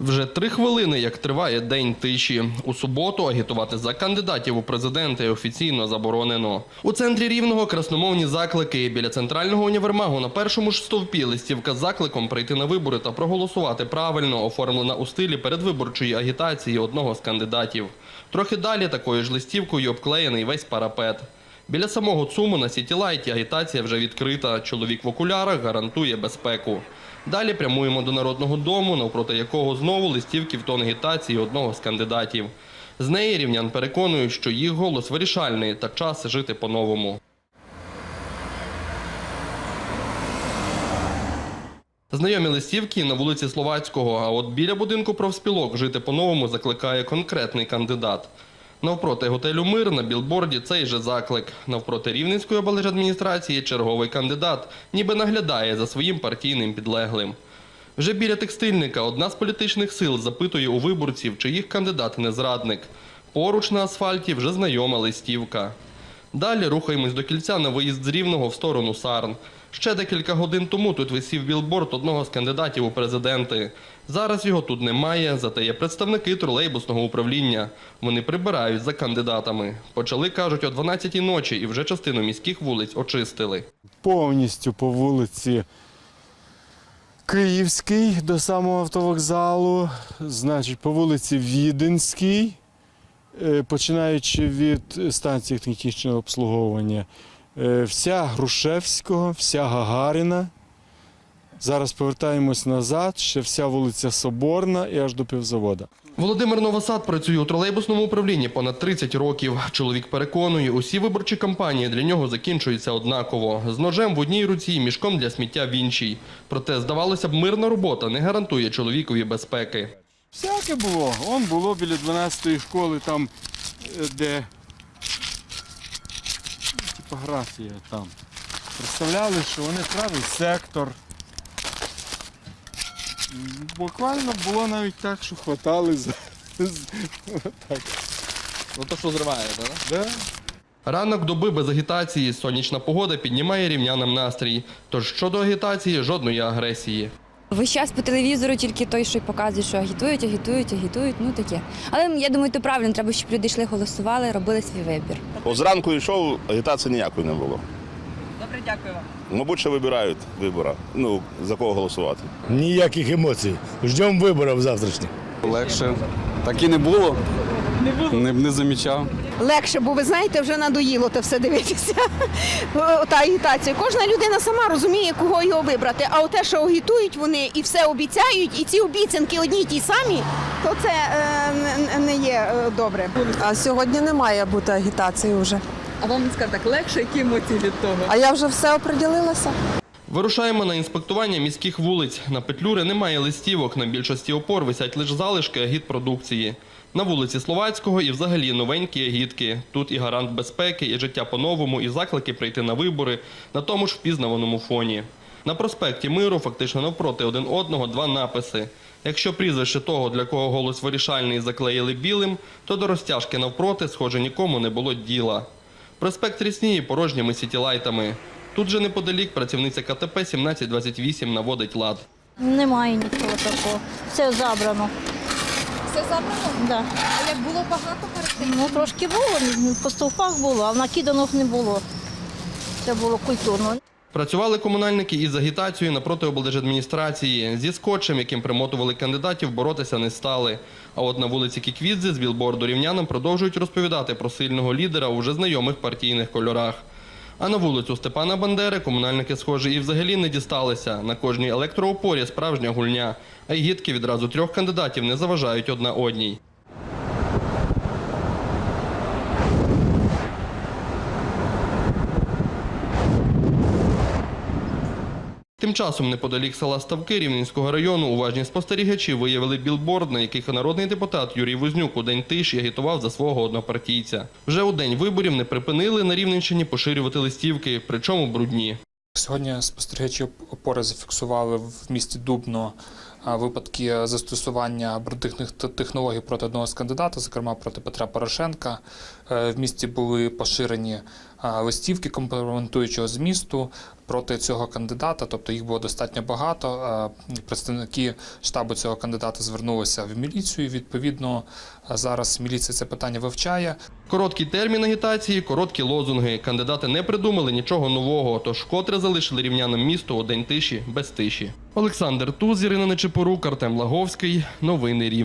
Вже три хвилини, як триває день тиші. У суботу агітувати за кандидатів у президенти офіційно заборонено. У центрі рівного красномовні заклики. Біля центрального універмагу на першому ж стовпі листівка з закликом прийти на вибори та проголосувати правильно, оформлена у стилі передвиборчої агітації одного з кандидатів. Трохи далі такою ж листівкою обклеєний весь парапет. Біля самого ЦУМу на Сітілайті агітація вже відкрита. Чоловік в окулярах гарантує безпеку. Далі прямуємо до Народного дому, навпроти якого знову листівки в тон агітації одного з кандидатів. З неї рівнян переконують, що їх голос вирішальний та час жити по-новому. Знайомі листівки на вулиці Словацького, а от біля будинку профспілок жити по-новому закликає конкретний кандидат. Навпроти готелю Мир на білборді цей же заклик. Навпроти Рівненської облдержадміністрації черговий кандидат ніби наглядає за своїм партійним підлеглим. Вже біля текстильника одна з політичних сил запитує у виборців, чи їх кандидат не зрадник. Поруч на асфальті вже знайома листівка. Далі рухаємось до кільця на виїзд з Рівного в сторону Сарн. Ще декілька годин тому тут висів білборд одного з кандидатів у президенти. Зараз його тут немає, зате є представники тролейбусного управління. Вони прибирають за кандидатами. Почали, кажуть, о 12-й ночі і вже частину міських вулиць очистили. повністю по вулиці Київській до самого автовокзалу, значить, по вулиці Віденській, е, починаючи від станції технічного обслуговування, е, вся Грушевського, вся Гагаріна. Зараз повертаємось назад, ще вся вулиця Соборна і аж до півзавода. Володимир Новосад працює у тролейбусному управлінні понад 30 років. Чоловік переконує, усі виборчі кампанії для нього закінчуються однаково. З ножем в одній руці і мішком для сміття в іншій. Проте, здавалося б, мирна робота не гарантує чоловікові безпеки. Всяке було. Он було біля 12-ї школи, там, е, де типографія там. Представляли, що вони правий сектор. Буквально було навіть так, що хватали за. отак. Ну то що зриває, так? Да? Ранок доби без агітації, сонячна погода піднімає рівнянам настрій. Тож щодо агітації жодної агресії. Весь час по телевізору тільки той, що й показує, що агітують, агітують, агітують, ну таке. Але я думаю, то правильно, треба, щоб люди йшли, голосували, робили свій вибір. О, Зранку йшов, агітації ніякої не було. Добре, дякую вам. Мабуть, ще вибирають вибора. Ну, за кого голосувати. Ніяких емоцій. Ждемо виборів завтрашніх. Легше. Так і не було. Не було. Не, не замічав. Легше, бо ви знаєте, вже надоїло те все дивитися. Та агітація. Кожна людина сама розуміє, кого його вибрати. А те, що агітують вони і все обіцяють, і ці обіцянки одні й ті самі, то це е, не- не є е, добре. А сьогодні не має бути агітації вже. А вам скажу так, легше, які емоції від того? А я вже все оприділилася. Вирушаємо на інспектування міських вулиць. На петлюри немає листівок, на більшості опор висять лише залишки агітпродукції. На вулиці Словацького і взагалі новенькі агітки. Тут і гарант безпеки, і життя по-новому, і заклики прийти на вибори на тому ж впізнаваному фоні. На проспекті Миру фактично навпроти один одного два написи. Якщо прізвище того, для кого голос вирішальний, заклеїли білим, то до розтяжки навпроти, схоже, нікому не було діла. Проспект рісніє порожніми сітілайтами. Тут же неподалік працівниця КТП 1728 наводить лад. Немає нічого такого. Все забрано. Все забрано? Да. А як було багато перед? Ну трошки було, по стовпах було, а накиданих не було. Це було культурно. Працювали комунальники із агітацією напроти облдержадміністрації. Зі скотчем, яким примотували кандидатів, боротися не стали. А от на вулиці Кіквідзе з білборду рівнянам продовжують розповідати про сильного лідера у вже знайомих партійних кольорах. А на вулицю Степана Бандери комунальники, схоже, і взагалі не дісталися. На кожній електроопорі справжня гульня. А й гідки відразу трьох кандидатів не заважають одна одній. Тим часом неподалік села Ставки Рівненського району уважні спостерігачі виявили білборд, на яких народний депутат Юрій Вознюк у день тиші агітував за свого однопартійця. Вже у день виборів не припинили на Рівненщині поширювати листівки, причому брудні. Сьогодні спостерігачі опори зафіксували в місті Дубно випадки застосування брудних технологій проти одного з кандидата, зокрема проти Петра Порошенка. Е, В місті були поширені листівки компрометуючого змісту проти цього кандидата. Тобто їх було достатньо багато. Представники штабу цього кандидата звернулися в міліцію. Відповідно, зараз міліція це питання вивчає. Короткий термін агітації, короткі лозунги. Кандидати не придумали нічого нового, тож вкотре залишили рівнянам місто у день тиші без тиші. Олександр Туз, Ірина Нечипорук, Артем Лаговський. Новини Рівне.